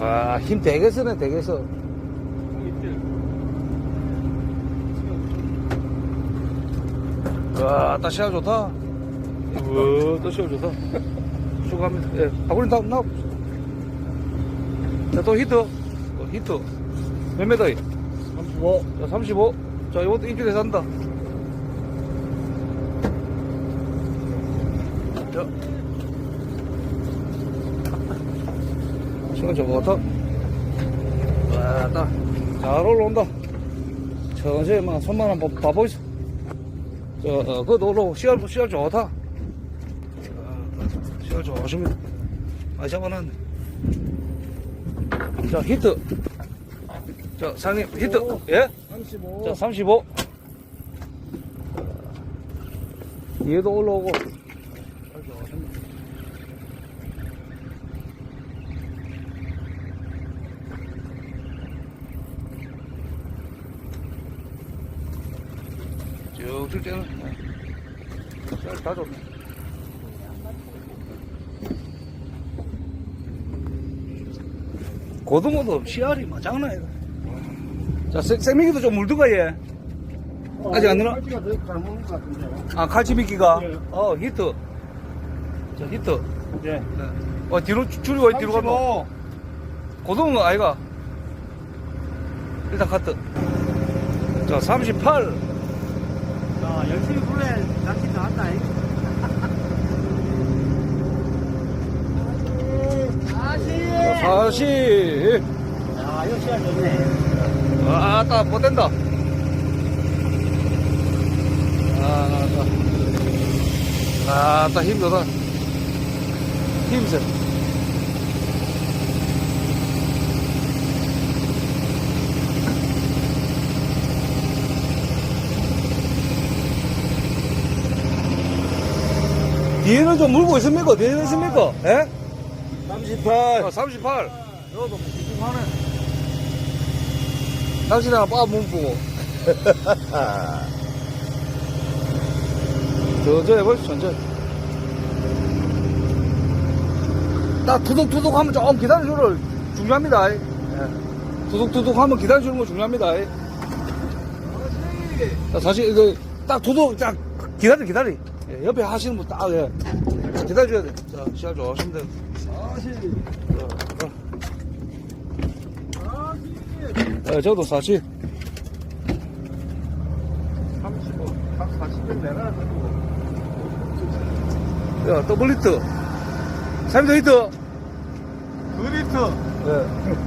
와, 힘 되게 쓰네, 되게 써. 와, 딱 시야 좋다. 와, 또 시야 좋다. 수고합니다. 예, 아버님 다, 나. 자, 또 히트. 또 히트. 몇 메다이? 35. 자, 35. 자, 이것도 일주일에 산다. 자. 시간 좋다. 와, 딱. 잘 올라온다. 천천히 막 손만 한번 봐보 있어. 저, 어, 그것도 올라오고, 시간, 시간 좋다. 아, 시간 좋으십니다. 많이 잡아놨네. 자, 히트. 자, 상님, 히트. 예? 35. 자, 35. 얘도 올라오고. 쭉쭉 째는. 잘다 좋네. 고등어도 씨알이 막 장난 아니다. 자, 생- 생미기도 좀 물들가, 얘. 아직 안 늘어? 같은데. 아, 칼치 미끼가? 예. 어, 히트. 자, 히트. 예. 네. 어, 뒤로, 줄이 왜 뒤로 가노? 고등어 아이가? 일단 카트. 자, 38. 자, 열심히 불에 낚시 나왔다. 다시. 40. 야, 이거 시간 좋네. 아, 따, 못된다. 아, 따. 아, 따, 힘들다. 힘세. 뒤에는 좀 물고 있습니까? 뒤에는 있습니까? 예? 38. 아, 38. 이것도 뭐 훌륭하네. 당신이랑 빠 문쁘고. 천천히 해보시 천천히. 딱 투둑투둑 하면 조금 기다려주는 중요합니다. 예. 투둑투둑 하면 기다려주는 거 중요합니다. 예. 자, 사실 이거 딱 투둑 딱 기다려 기다려. 예, 옆에 하시는 분 딱 예. 기다려줘야 돼. 자, 시작 좋아하시면 돼요. 40. 네, 저도 사실 35. 40은 내가 가지고. 야, 더블 히트 3도 히트 그 리터. 네.